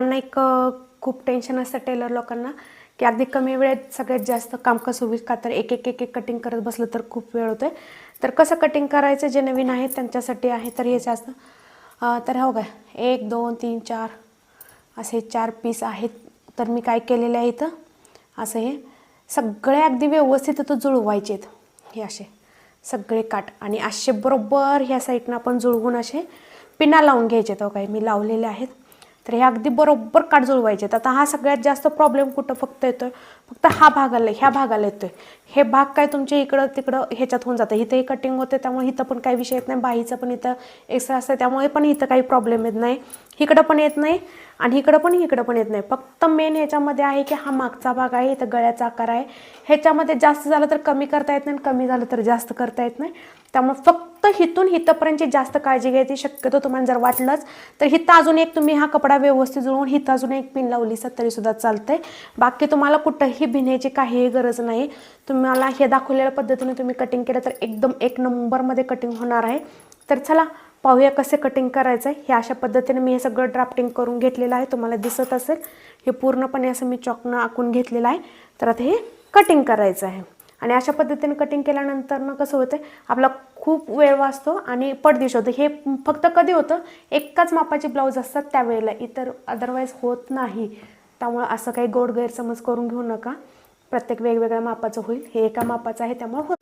त्यांना एक खूप टेन्शन असतं टेलर लोकांना की अगदी कमी वेळेत सगळ्यात जास्त काम कसं होईल? का तर एक एक एक एक कटिंग करत बसलं तर खूप वेळ होतोय. तर कसं कटिंग करायचं? जे नवीन आहे त्यांच्यासाठी आहे तर हे जास्त. तर हो काय एक दोन तीन चार असे चार पीस आहेत. तर मी काय केलेलं आहे इथं? असं हे. सगळे अगदी व्यवस्थित इथं जुळवायचे आहेत. हे असे. सगळे काट आणि असे बरोबर ह्या साईडनं आपण जुळवून असे पिना लावून घ्यायचे आहेत. हो काय मी लावलेले आहेत. तर हे अगदी बरोबर काट जुळवायचे आहेत आता हा सगळ्यात जास्त प्रॉब्लेम कुठं फक्त येतोय? फक्त हा भागाला ह्या भागाला येतोय. हे भाग काय तुमच्या इकडं तिकडं ह्याच्यात होऊन जातं. इथंही कटिंग होते त्यामुळे इथं पण काही विषय येत नाही. बाईचं पण इथं एक्स्ट्रा असतं त्यामुळे पण इथं काही प्रॉब्लेम येत नाही. इकडं पण येत नाही आणि इकडं पण इकडं पण येत नाही. फक्त मेन ह्याच्यामध्ये आहे की हा मागचा भाग आहे इथं गळ्याचा आकार आहे. ह्याच्यामध्ये जास्त झालं तर कमी करता येत नाही आणि कमी झालं तर जास्त करता येत नाही. त्यामुळे फक्त हिथून हिथपर्यंतची जास्त काळजी घ्यायची शक्यतो तुम्हाला जर वाटलंच तर हिथं अजून एक तुम्ही हा कपडा व्यवस्थित जुळवून हिथं अजून एक पिन लावली तरीसुद्धा चालतंय. बाकी तुम्हाला कुठंही भिण्याची काहीही गरज नाही. तुम्हाला हे दाखवलेल्या पद्धतीने तुम्ही कटिंग केलं तर एकदम एक नंबरमध्ये कटिंग होणार आहे. तर चला पाहूया कसे कटिंग करायचं आहे हे अशा पद्धतीने मी हे सगळं ड्राफ्टिंग करून घेतलेलं आहे. तुम्हाला दिसत असेल हे पूर्णपणे असं मी चॉकनं आखून घेतलेलं आहे. तर आता हे कटिंग करायचं आहे. आणि अशा पद्धतीने कटिंग केल्यानंतर ना कसं होतं आपला खूप वेळ वाचतो आणि पडदिश होतं. हे फक्त कधी होतं? एकाच मापाचे ब्लाऊज असतात त्यावेळेला. इतर अदरवाईज होत नाही. त्यामुळं असं काही गोड गैरसमज करून घेऊ नका. प्रत्येक वेगवेगळ्या मापाचं होईल. हे एका मापाचं आहे त्यामुळे होत